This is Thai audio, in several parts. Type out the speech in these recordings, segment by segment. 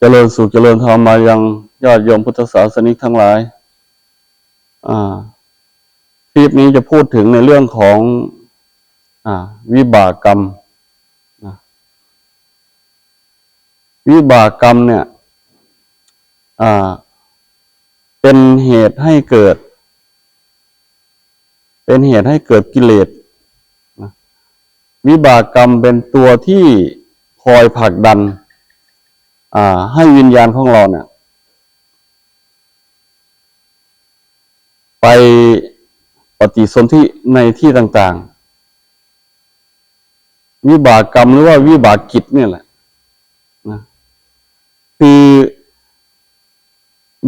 เจริญสุขเจริญธรรมมายังยอดโยมพุทธศาสนิกทั้งหลาย อ่าคลิปนี้จะพูดถึงในเรื่องของ อ่า วิบากกรรมวิบากกรรมเนี่ย อ่า เป็นเหตุให้เกิด เป็นเหตุให้เกิดกิเลสวิบากกรรมเป็นตัวที่คอยผลักดัน ให้วิญญาณของเราเนี่ย ไปปฏิสนธิในที่ต่าง ๆ วิบากกรรมหรือว่าวิบากกิจเนี่ยแหละนะคือ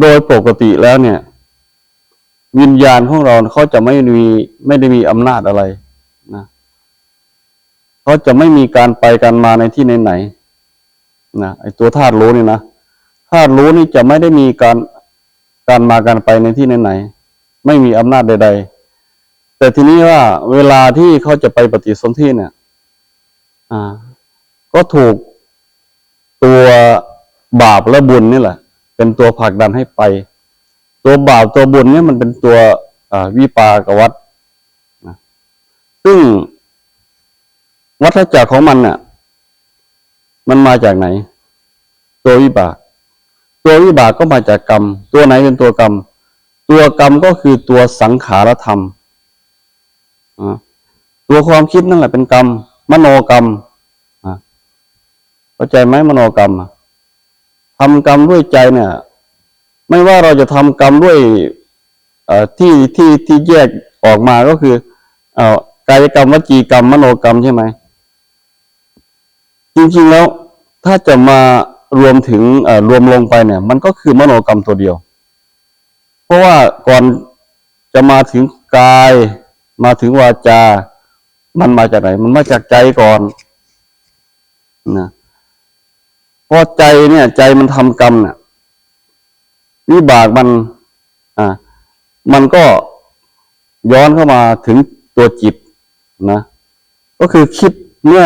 โดยปกติแล้วเนี่ย วิญญาณของเราเขาจะไม่มีไม่ได้มีอำนาจอะไรนะเขาจะไม่มีการไปการมาในที่ไหนๆ นะไอตัวธาตุรู้นี่นะธาตุรู้นี่จะไม่ได้มีการการมาการไปในที่ไหนๆไม่มีอำนาจใด ๆ แต่ทีนี้ว่าเวลาที่เขาจะไปปฏิสนธิเนี่ย อ่า ก็ถูกตัวบาปและบุญนี่แหละ เป็นตัวผลักดันให้ไป ตัวบาปตัวบุญเนี่ยมันเป็นตัววิปากวัฏนะซึ่งวัฏจักรของมันเนี่ย มันมาจากไหน ตัววิบาก ตัววิบากก็มาจากกรรม ตัวไหนเป็นตัวกรรม ตัวกรรมก็คือตัวสังขารธรรมตัวความคิดนั่นแหละเป็นกรรม มโนกรรมเข้าใจไหมมโนกรรมทำกรรมด้วยใจเนี่ย ไม่ว่าเราจะทำกรรมด้วยที่ที่ที่แยกออกมาก็คือเอ่อกายกรรมวจีกรรมมโนกรรมใช่ไหมจริงๆแล้ว ถ้าจะมารวมถึงรวมลงไปเนี่ย มันก็คือมโนกรรมตัวเดียว เพราะว่าก่อนจะมาถึงกาย มาถึงวาจา มันมาจากไหน มันมาจากใจก่อนนะพอใจเนี่ย ใจมันทำกรรมเนี่ยวิบากมัน อ่า มันก็ย้อนเข้ามาถึงตัวจิตนะ ก็คือคิดเมื่อ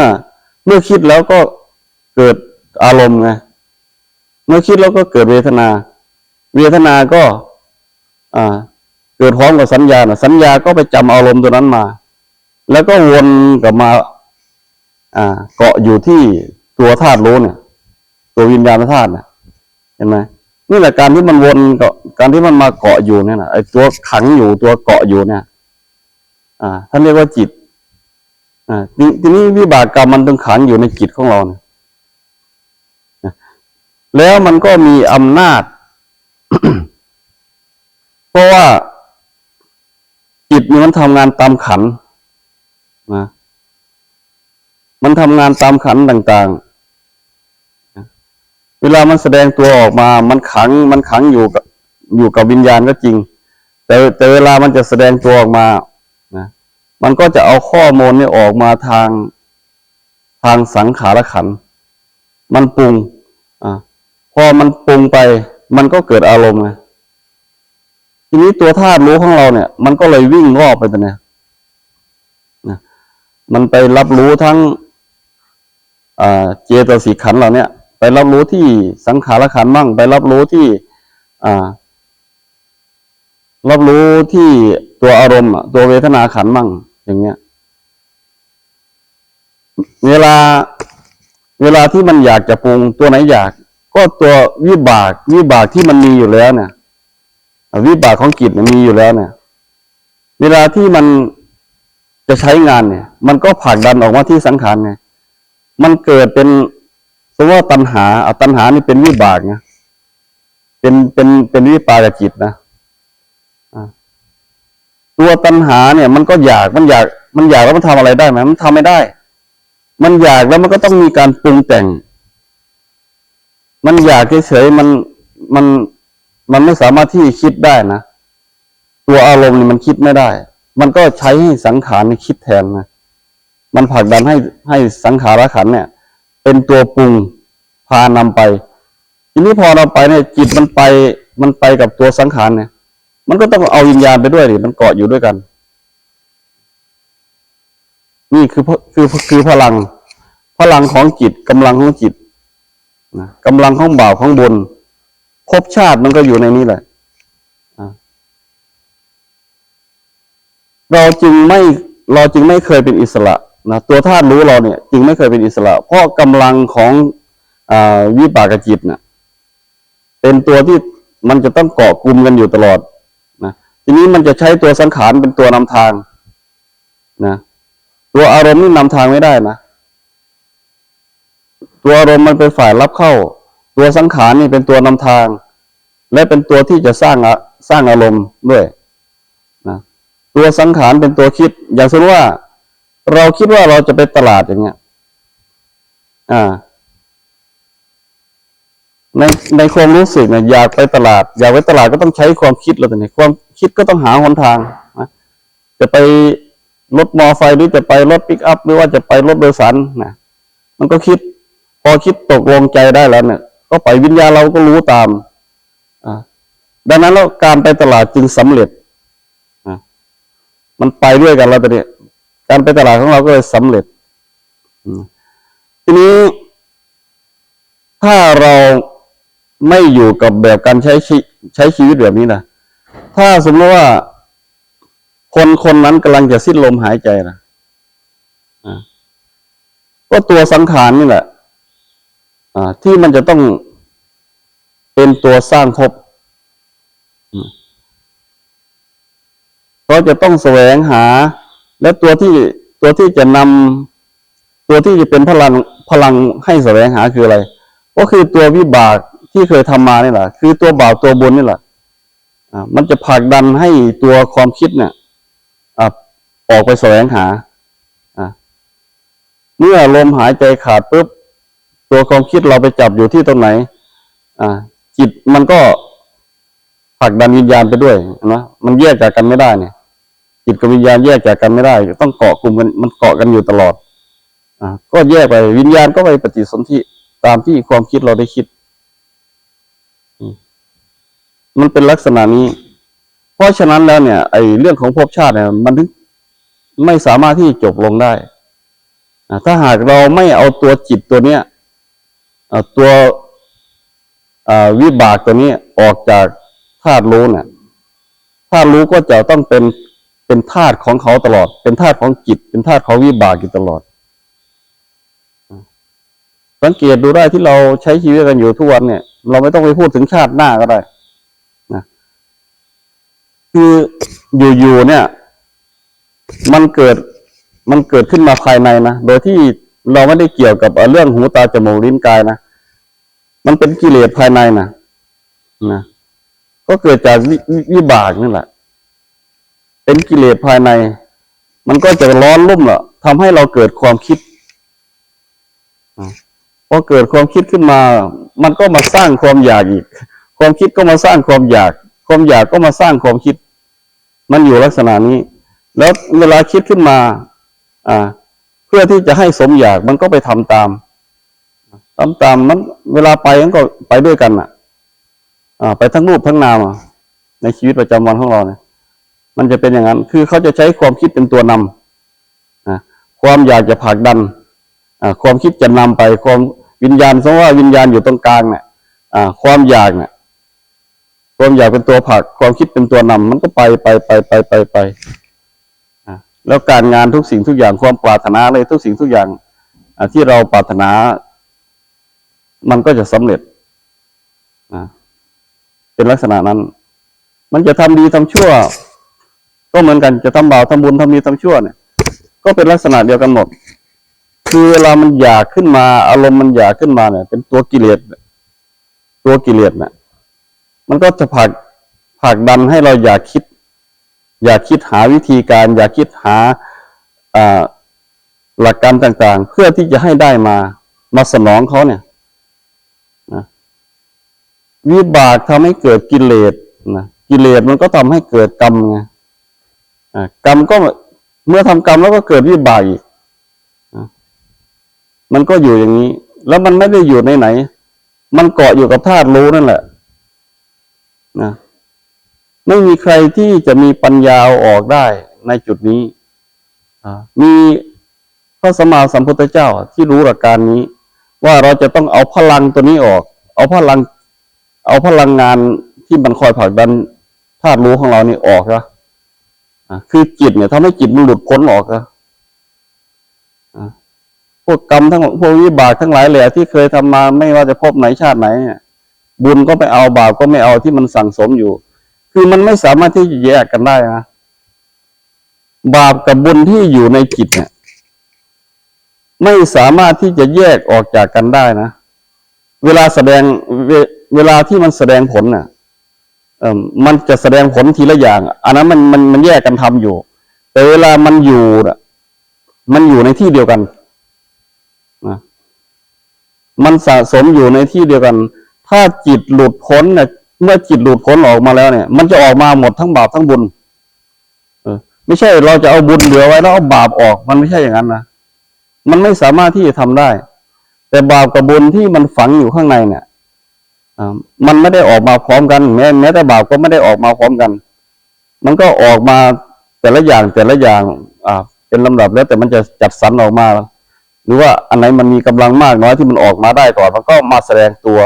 เมื่อคิดแล้วก็ เกิดอารมณ์ไงเมื่อคิดแล้วก็เกิดเวทนา เวทนาก็ อ่า เกิดพร้อมกับสัญญานะสัญญาก็ไปจำอารมณ์ตัวนั้นมา แล้วก็วนกลับมา อ่า เกาะอยู่ที่ตัวธาตุรู้เนี่ย ตัววิญญาณธาตุน่ะเห็นไหมนี่แหละการที่มันวนเกาะการที่มันมาเกาะอยู่เนี่ยนะไอ้ตัวขังอยู่ตัวเกาะอยู่เนี่ย อ่าท่านเรียกว่าจิต อ่าทีนี้วิบากกรรมมันต้องขังอยู่ในจิตของเราเนี่ย แล้วมันก็มีอำนาจ เพราะว่าจิตมันทำงานตามขันนะมันทำงานตามขันต่างๆ เวลามันแสดงตัวออกมา มันขัง มันขังอยู่กับอยู่กับวิญญาณก็จริง แต่แต่เวลามันจะแสดงตัวออกมานะมันก็จะเอาข้อมูลนี้ออกมาทางทางสังขารขัน มันปรุง พอมันปรุงไป มันก็เกิดอารมณ์ไงทีนี้ตัวธาตุรู้ของเราเนี่ย มันก็เลยวิ่งรอบไปตัวเนี่ยนะมันไปรับรู้ทั้งเจตสิกขันเหล่าเนี้ยไปรับรู้ที่สังขารขันมั่งไปรับรู้ที่อ่ารับรู้ที่ตัวอารมณ์ตัวเวทนาขันมั่งอย่างเงี้ย เวลา เวลาที่มันอยากจะปรุงตัวไหนอยาก ก็ตัววิบากวิบากที่มันมีอยู่แล้วเนี่ยวิบากของจิตมันมีอยู่แล้วเนี่ย เวลาที่มันจะใช้งานเนี่ย มันก็ผลักดันออกมาที่สังขารไงมันเกิดเป็นสมมติว่าตัณหาอตัณหานี่เป็นวิบากนะเป็นเป็นเป็นวิปากจิตนะตัวตัณหาเนี่ย มันก็อยากมันอยาก มันอยากแล้วมันทำอะไรได้ไหมมันทำไม่ได้ มันอยากแล้วมันก็ต้องมีการปรุงแต่ง มันอยากเฉยๆมันมันมันไม่สามารถที่คิดได้นะตัวอารมณ์นี่มันคิดไม่ได้ มันก็ใช้ให้สังขารนี่คิดแทนนะมันผลักดันให้ให้สังขารขันเนี่ย เป็นตัวปรุงพานำไป ทีนี้พอเราไปเนี่ยจิตมันไป มันไปกับตัวสังขารเนี่ย มันก็ต้องเอาวิญญาณไปด้วยดิมันเกาะอยู่ด้วยกัน นี่คือคือคือพลัง พลังของจิตกำลังของจิต นะกำลังของบ่าวของบนภพชาติมันก็อยู่ในนี้แหละเราจึงไม่เราจึงไม่เคยเป็นอิสระนะตัวธาตุรู้เราเนี่ย จึงไม่เคยเป็นอิสระ เพราะกำลังของอวิปากจิตน่ะ เป็นตัวที่มันจะต้องเกาะกลุ่มกันอยู่ตลอดนะทีนี้มันจะใช้ตัวสังขารเป็นตัวนำทางนะตัวอารมณ์นี่นำทางไม่ได้นะ ตัวอารมณ์มันเป็นฝ่ายรับเข้า ตัวสังขารนี่เป็นตัวนำทาง และเป็นตัวที่จะสร้างสร้างอารมณ์ด้วยนะตัวสังขารเป็นตัวคิด อย่างเช่นว่า เราคิดว่าเราจะไปตลาดอย่างเงี้ยอ่าในในความรู้สึกเนี่ยอยากไปตลาด อยากไปตลาดก็ต้องใช้ความคิดแล้วแต่เนี่ยความคิดก็ต้องหาหนทางนะจะไปรถมอไซค์หรือจะไปรถปิกอัพหรือว่าจะไปรถโดยสารนะมันก็คิด พอคิดตกลงใจได้แล้วเนี่ย ก็ไปวิญญาเราก็รู้ตามดังนั้นแล้วการไปตลาดจึงสำเร็จมันไปด้วยกันแล้วต่เนี่ยการไปตลาดของเราก็เลยสำเร็จทีนี้ ถ้าเราไม่อยู่กับแบบการใช้ชีใช้ชีวิตแบบนี้นะถ้าสมมติว่าคนคนนั้นกำลังจะสิ้นลมหายใจนะก็ตัวสังขารนี่แหละ ที่มันจะต้องเป็นตัวสร้างภพอืมเพราะจะต้องแสวงหา และตัวที่ตัวที่จะนำตัวที่จะเป็นพลังพลังให้แสวงหาคืออะไร ก็คือตัววิบากที่เคยทำมานี่แหละคือตัวบ่าวตัวบนนี่แหละอ่ามันจะผลักดันให้ตัวความคิดเนี่ยอ่าออกไปแสวงหาอ่าเมื่อลมหายใจขาดปุ๊บ ตัวความคิดเราไปจับอยู่ที่ตรงไหน อ่า จิตมันก็ผลักดันวิญญาณไปด้วยนะมันแยกจากกันไม่ได้เนี่ย จิตกับวิญญาณแยกจากกันไม่ได้ ต้องเกาะกลุ่มกันมันเกาะกันอยู่ตลอด อ่า ก็แยกไปวิญญาณก็ไปปฏิสนธิตามที่ความคิดเราได้คิด มันเป็นลักษณะนี้ เพราะฉะนั้นแล้วเนี่ย ไอ้เรื่องของภพชาติเนี่ย มันถึงไม่สามารถที่จบลงได้อ่าถ้าหากเราไม่เอาตัวจิตตัวเนี้ย ตัววิบากตัวนี้ออกจากธาตุรู้เนี่ยธาตุรู้ก็จะต้องเป็นเป็นธาตุของเขาตลอด เป็นธาตุของจิต เป็นธาตุของวิบากอยู่ตลอด สังเกตดูได้ที่เราใช้ชีวิตกันอยู่ทุกวันเนี่ย เราไม่ต้องไปพูดถึงชาติหน้าก็ได้นะคืออยู่ๆเนี่ย มันเกิดมันเกิดขึ้นมาภายในนะ โดยที่ เราไม่ได้เกี่ยวกับเรื่องหูตาจมูกลิ้นกายนะมันเป็นกิเลสภายในนะนะก็เกิดจากวิบากนั่แหละ เป็นกิเลสภายใน มันก็จะร้อนรุ่มละทำให้เราเกิดความคิดพอเกิดความคิดขึ้นมา มันก็มาสร้างความอยากอีก ความคิดก็มาสร้างความอยาก ความอยากก็มาสร้างความคิด มันอยู่ลักษณะนี้ แล้วเวลาคิดขึ้นมา อ่า พื่อที่จะให้สมอยากมันก็ไปทำตามทำตามมันเวลาไปมันก็ไปด้วยกันอะ อ่า ไปทั้งรูปทั้งนามอะในชีวิตประจำวันของเราเนี่ย มันจะเป็นอย่างนั้น คือเขาจะใช้ความคิดเป็นตัวนำอ่าความอยากจะผลักดันอ่าความคิดจะนำไป ความวิญญาณสมมติว่าวิญญาณอยู่ตรงกลางเนี่ยอ่า ความอยากเนี่ยความอยากเป็นตัวผลัก ความคิดเป็นตัวนำมันก็ไปไปไปไปไปไป แล้วการงานทุกสิ่งทุกอย่างความปรารถนาอะไรทุกสิ่งทุกอย่างที่เราปรารถนา มันก็จะสำเร็จอ่าเป็นลักษณะนั้น มันจะทำดีทำชั่ว ก็เหมือนกันจะทำบาปทำบุญทำดีทำชั่วเนี่ย ก็เป็นลักษณะเดียวกันหมด คือเวลามันอยากขึ้นมา อารมณ์มันอยากขึ้นมาเนี่ย เป็นตัวกิเลสตัวกิเลสเนี่ยมันก็จะผลักผลักดันให้เราอยากคิด อย่าคิดหาวิธีการ อย่าคิดหาหลักการต่าง ๆ เพื่อที่จะให้ได้มามาสนองเขาเนี่ยนะวิบากทำให้เกิดกิเลสนะกิเลสมันก็ทำให้เกิดกรรมไงกรรมก็เมื่อทำกรรมแล้วก็เกิดวิบากอีกมันก็อยู่อย่างนี้ แล้วมันไม่ได้อยู่ในไหน มันเกาะอยู่กับธาตุรู้นั่นแหละนะ ไม่มีใครที่จะมีปัญญาเอาออกได้ในจุดนี้ มีพระสมมาสัมพุทธเจ้าที่รู้หลักการนี้ ว่าเราจะต้องเอาพลังตัวนี้ออก เอาพลัง เอาพลังงานที่มันคอยผลักดันธาตุรู้ของเรานี่ออกนะอะคือจิตเนี่ยทำให้จิตมันหลุดพ้นออกนะอะพวกกรรมทั้งพวกวิบากทั้งหลายแหละที่เคยทำมาไม่ว่าจะพบไหนชาติไหนเนี่ยบุญก็ไม่เอาบาปก็ไม่เอาที่มันสั่งสมอยู่ คือมันไม่สามารถที่จะแยกกันได้นะบาปกับบุญที่อยู่ในจิตเนี่ย ไม่สามารถที่จะแยกออกจากกันได้นะเวลาแสดงเวเวลาที่มันแสดงผลน่ะเอ่อมันจะแสดงผลทีละอย่าง อันนั้นมันมันมันแยกกันทำอยู่ แต่เวลามันอยู่น่ะ มันอยู่ในที่เดียวกันนะมันสะสมอยู่ในที่เดียวกัน ถ้าจิตหลุดพ้นเนี่ย เมื่อจิตหลุดพ้นออกมาแล้วเนี่ย มันจะออกมาหมดทั้งบาปทั้งบุญเออ ไม่ใช่เราจะเอาบุญเหลือไว้แล้วเอาบาปออก มันไม่ใช่อย่างนั้นนะมันไม่สามารถที่จะทำได้ แต่บาปกับบุญที่มันฝังอยู่ข้างในเนี่ยมันไม่ได้ออกมาพร้อมกัน แม้แม้แต่บาปก็ไม่ได้ออกมาพร้อมกัน มันก็ออกมาแต่ละอย่างแต่ละอย่าง อ่า เป็นลำดับแล้วแต่มันจะจัดสรรออกมา หรือว่าอันไหนมันมีกำลังมากน้อยที่มันออกมาได้ก่อนมันก็มาแสดงตัว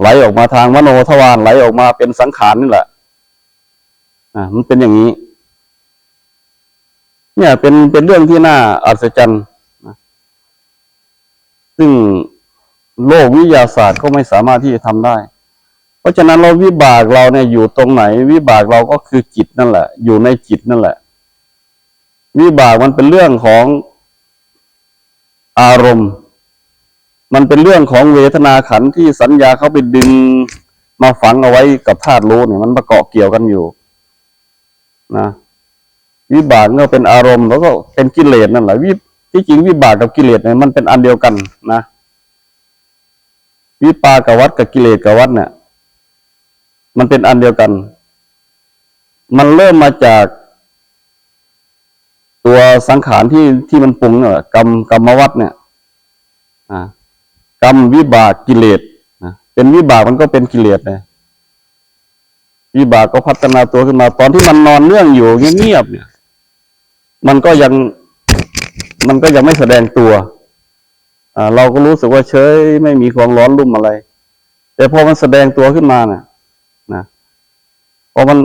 ไหลออกมาทางมโนทวารไหลออกมาเป็นสังขารนี่แหละอ่ามันเป็นอย่างนี้ เนี่ยเป็นเป็นเรื่องที่น่าอัศจรรย์ซึ่งโลกวิทยาศาสตร์ก็ไม่สามารถที่จะทำได้ เพราะฉะนั้นเราวิบากเราเนี่ยอยู่ตรงไหน วิบากเราก็คือจิตนั่นแหละ อยู่ในจิตนั่นแหละ วิบากมันเป็นเรื่องของอารมณ์ มันเป็นเรื่องของเวทนาขันที่สัญญาเขาไปดึงมาฝังเอาไว้กับธาตุรู้เนี่ยมันประกอบเกี่ยวกันอยู่ นะ วิบากก็เป็นอารมณ์แล้วก็เป็นกิเลสนั่นแหละวิที่จริงวิบากกับกิเลสเนี่ยมันเป็นอันเดียวกันนะวิปากวัฏกับกิเลสกับวัฏเนี่ยมันเป็นอันเดียวกัน มันเริ่มมาจาก ตัวสังขารที่ที่มันปรุงเนี่ยกรรมกรรมวัฏเนี่ย อ่า กรรมวิบากกิเลสนะเป็นวิบากมันก็เป็นกิเลสเลยวิบากก็พัฒนาตัวขึ้นมา ตอนที่มันนอนเนื่องอยู่เงียบๆเนี่ย มันก็ยัง มันก็ยังไม่แสดงตัว อ่า เราก็รู้สึกว่าเฉยไม่มีความร้อนรุ่มอะไร แต่พอมันแสดงตัวขึ้นมาเน่ะนะพอมัน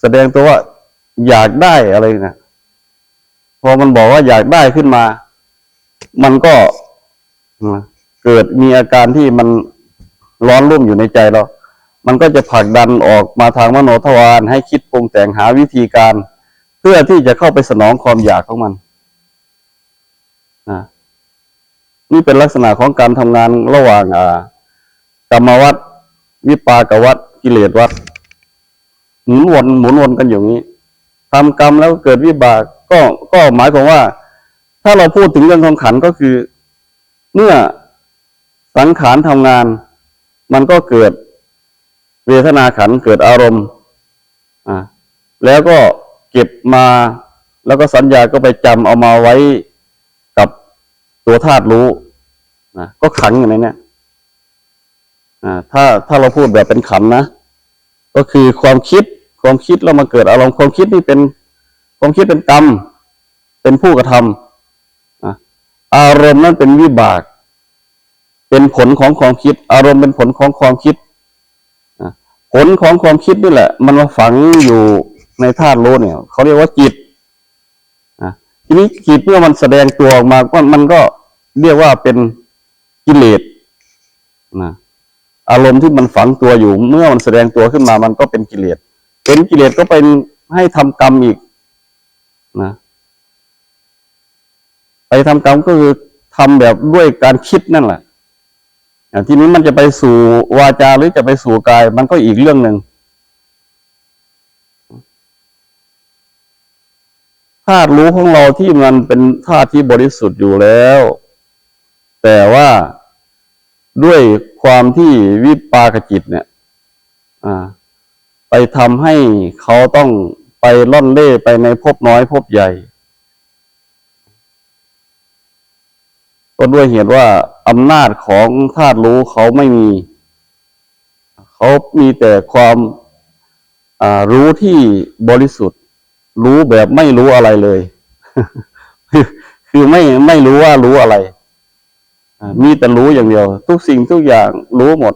แสดงตัวว่าอยากได้อะไรนะพอมันบอกว่าอยากได้ขึ้นมา มันก็นะ เกิดมีอาการที่มันร้อนรุ่มอยู่ในใจเรา มันก็จะผลักดันออกมาทางมโนทวารให้คิดปรุงแต่งหาวิธีการ เพื่อที่จะเข้าไปสนองความอยากของมันอ่านี่เป็นลักษณะของการทำงานระหว่างกรรมวัฏวิปากวัฏกิเลสวัฏหมุนวนหมุนวนกันอย่างนี้ทำกรรมแล้วเกิดวิบากก็ก็หมายความว่า ถ้าเราพูดถึงเรื่องของขันก็คือ เมื่อ สังขารทำงาน มันก็เกิดเวทนาขันเกิดอารมณ์อ่าแล้วก็เก็บมาแล้วก็สัญญาก็ไปจำเอามาไว้กับตัวธาตุรู้นะก็ขังอยู่ในเนี้ยอ่าถ้าถ้าเราพูดแบบเป็นขันนะก็คือความคิดความคิดแล้วมาเกิดอารมณ์ความคิดนี่เป็นความคิดเป็นกรรม เป็นผู้กระทำอะอารมณ์นั้นเป็นวิบาก เป็นผลของความคิด อารมณ์เป็นผลของความคิดผลของความคิดนี่แหละ มันมาฝังอยู่ในธาตุรู้เนี่ยเขาเรียกว่าจิตทีนี้จิตเมื่อมันแสดงตัวออกมาก็มันก็เรียกว่าเป็นกิเลสนะอารมณ์ที่มันฝังตัวอยู่ เมื่อมันแสดงตัวขึ้นมา มันก็เป็นกิเลสเป็นกิเลสก็เป็นให้ทำกรรมอีกนะไปทำกรรมก็คือทำแบบด้วยการคิดนั่นแหละ ทีนี้มันจะไปสู่วาจาหรือจะไปสู่กาย มันก็อีกเรื่องหนึ่งธาตุรู้ของเราที่มันเป็นธาตุที่บริสุทธิ์อยู่แล้ว แต่ว่าด้วยความที่วิปากจิตเนี่ย อ่า ไปทำให้เขาต้องไปล่อนเล่ไปในภพน้อยภพใหญ่ ก็ด้วยเหตุว่าอำนาจของธาตุรู้เขาไม่มี เขามีแต่ความรู้ที่บริสุทธิ์ รู้แบบไม่รู้อะไรเลย คือไม่ไม่รู้ว่ารู้อะไร มีแต่รู้อย่างเดียว ทุกสิ่งทุกอย่างรู้หมด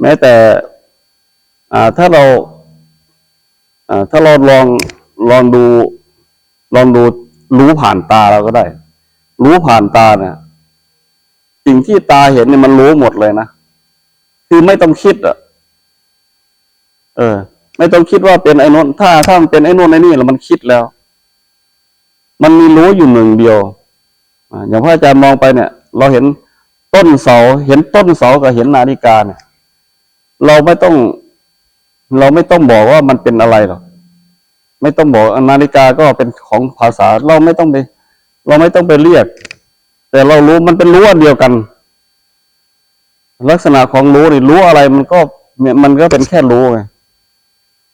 แม้แต่ถ้าเราถ้าเราลองลองดูลองดูรู้ผ่านตาเราก็ได้ รู้ผ่านตาเนี่ย สิ่งที่ตาเห็นเนี่ยมันรู้หมดเลยนะ คือไม่ต้องคิดอะ เออ ไม่ต้องคิดว่าเป็นไอ้นนถ้าถ้ามันเป็นไอ้นนไอ้นี่แล้วมันคิดแล้ว มันมีรู้อยู่หนึ่งเดียวอ่าอย่างพระอาจารย์มองไปเนี่ย เราเห็นต้นเสา เห็นต้นเสากับเห็นนาฬิกาเนี่ย เราไม่ต้อง เราไม่ต้องบอกว่ามันเป็นอะไรหรอก ไม่ต้องบอกนาฬิกาก็เป็นของภาษา เราไม่ต้องไป เราไม่ต้องไปเรียก แต่เรารู้มันเป็นรู้อันเดียวกัน ลักษณะของรู้นี่รู้อะไรมันก็มันก็เป็นแค่รู้ไง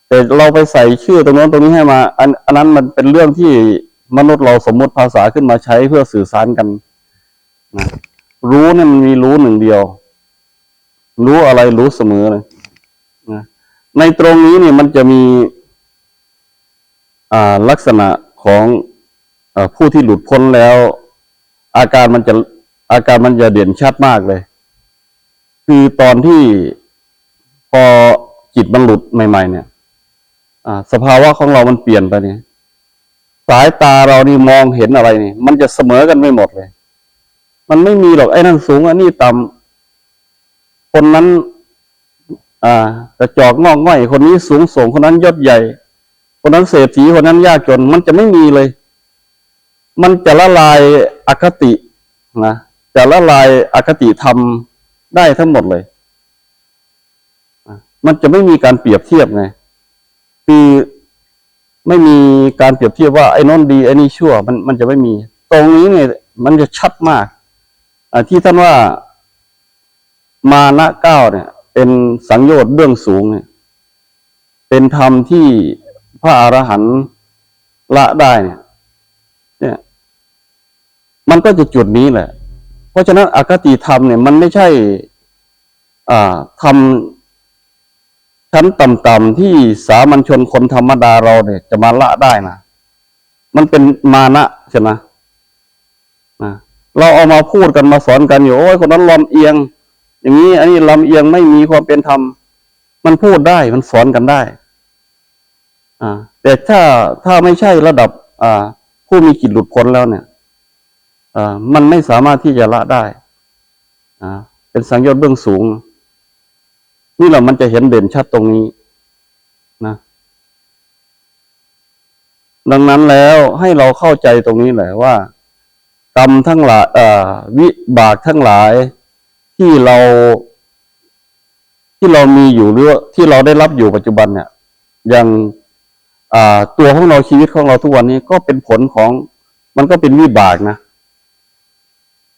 แต่เราไปใส่ชื่อตรงโน้นตรงนี้ให้มา อันอันนั้นมันเป็นเรื่องที่มนุษย์เราสมมติภาษาขึ้นมาใช้เพื่อสื่อสารกันนะรู้เนี่ยมันมีรู้หนึ่งเดียว รู้อะไรรู้เสมอเลยนะในตรงนี้เนี่ยมันจะมีอ่าลักษณะของ ผู้ที่หลุดพ้นแล้ว อาการมันจะอาการมันจะเด่นชัดมากเลย คือตอนที่พอจิตมันหลุดใหม่ ๆ เนี่ยสภาวะของเรามันเปลี่ยนไปเนี่ยสายตาเรานี่มองเห็นอะไรนี่มันจะเสมอกันไม่หมดเลย มันไม่มีหรอกไอ้นั่นสูงอันนี้ต่ำคนนั้น อ่ากระจอกงอกง่อยคนนี้สูงส่งคนนั้นยศใหญ่ คนนั้นเศรษฐีคนนั้นยากจน มันจะไม่มีเลย มันจะละลายอคตินะจะละลายอคติธรรมได้ทั้งหมดเลย มันจะไม่มีการเปรียบเทียบไงคือไม่มีการเปรียบเทียบว่าไอ้นนดีไอ้นี่ชั่ว มันมันจะไม่มี ตรงนี้เนี่ย มันจะชัดมากอที่ท่านว่ามานะเก้าเนี่ย เป็นสังโยชน์เบื้องสูงเนี่ย เป็นธรรมที่พระอรหันต์ละได้เนี่ย มันก็จะจุดนี้แหละ เพราะฉะนั้นอคติธรรมเนี่ยมันไม่ใช่ อ่าธรรมชั้นต่ำๆที่สามัญชนคนธรรมดาเราเนี่ย จะมาละได้นะมันเป็นมานะใช่ไหมนะเราเอามาพูดกันมาสอนกันอยู่โอ้ยคนนั้นลำเอียง อย่างนี้ อันนี้ลำเอียงไม่มีความเป็นธรรม มันพูดได้มันสอนกันได้ อ่า แต่ถ้าถ้าไม่ใช่ระดับ อ่า ผู้มีจิตหลุดพ้นแล้วเนี่ย มันไม่สามารถที่จะละได้เป็นสังโยชน์เบื้องสูง นี่แหละมันจะเห็นเด่นชัดตรงนี้นะดังนั้นแล้วให้เราเข้าใจตรงนี้แหละว่า กรรมทั้งหลายวิบากทั้งหลายที่เราที่เรามีอยู่หรือว่าที่เราได้รับอยู่ปัจจุบันเนี่ย อย่างตัวของเราชีวิตของเราทุกวันนี้ก็เป็นผลของ มันก็เป็นวิบากนะ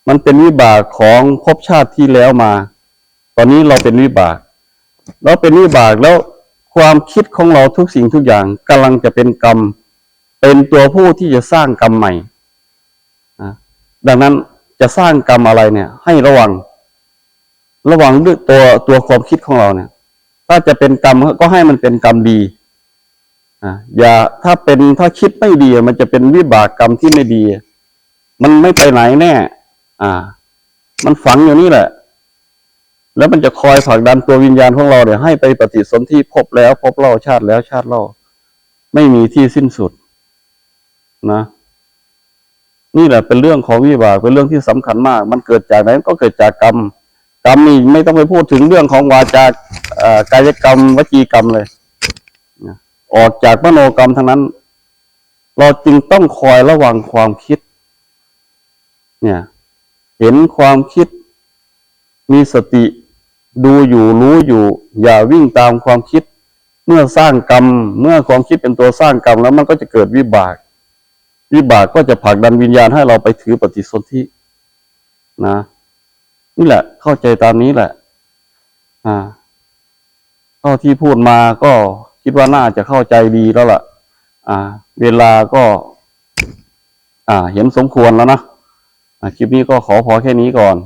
มันเป็นวิบากของภพชาติที่แล้วมา ตอนนี้เราเป็นวิบาก เราเป็นวิบากแล้วความคิดของเราทุกสิ่งทุกอย่างกำลังจะเป็นกรรม เป็นตัวผู้ที่จะสร้างกรรมใหม่ ดังนั้นจะสร้างกรรมอะไรเนี่ย ให้ระวัง ระวังด้วยตัวตัวความคิดของเราเนี่ย ถ้าจะเป็นกรรมก็ให้มันเป็นกรรมดีอย่าถ้าเป็นถ้าคิดไม่ดีมันจะเป็นวิบากกรรมที่ไม่ดี มันไม่ไปไหนแน่ อ่า มันฝังอยู่นี่แหละ แล้วมันจะคอยผลักดันตัววิญญาณของเราเนี่ยให้ไปปฏิสนธิพบแล้ว พบเล่าชาติแล้วชาติเล่า ไม่มีที่สิ้นสุด นะ นี่แหละเป็นเรื่องของวิบากเป็นเรื่องที่สำคัญมาก มันเกิดจากไหนก็เกิดจากกรรมกรรมนี่ไม่ต้องไปพูดถึงเรื่องของวาจากายกรรมวจีกรรมเลยออกจากมโนกรรมทั้งนั้น เราจึงต้องคอยระวังความคิด เนี่ย เห็นความคิด มีสติ ดูอยู่รู้อยู่ อย่าวิ่งตามความคิด เมื่อสร้างกรรม เมื่อความคิดเป็นตัวสร้างกรรมแล้วมันก็จะเกิดวิบาก วิบากก็จะผลักดันวิญญาณให้เราไปถือปฏิสนธินะ นี่แหละ เข้าใจตามนี้แหละ อ่าเท่าที่พูดมาก็คิดว่าน่าจะเข้าใจดีแล้วล่ะ อ่า เวลาก็ อ่า เห็นสมควรแล้วนะ คลิปนี้ก็ขอพอแค่นี้ก่อน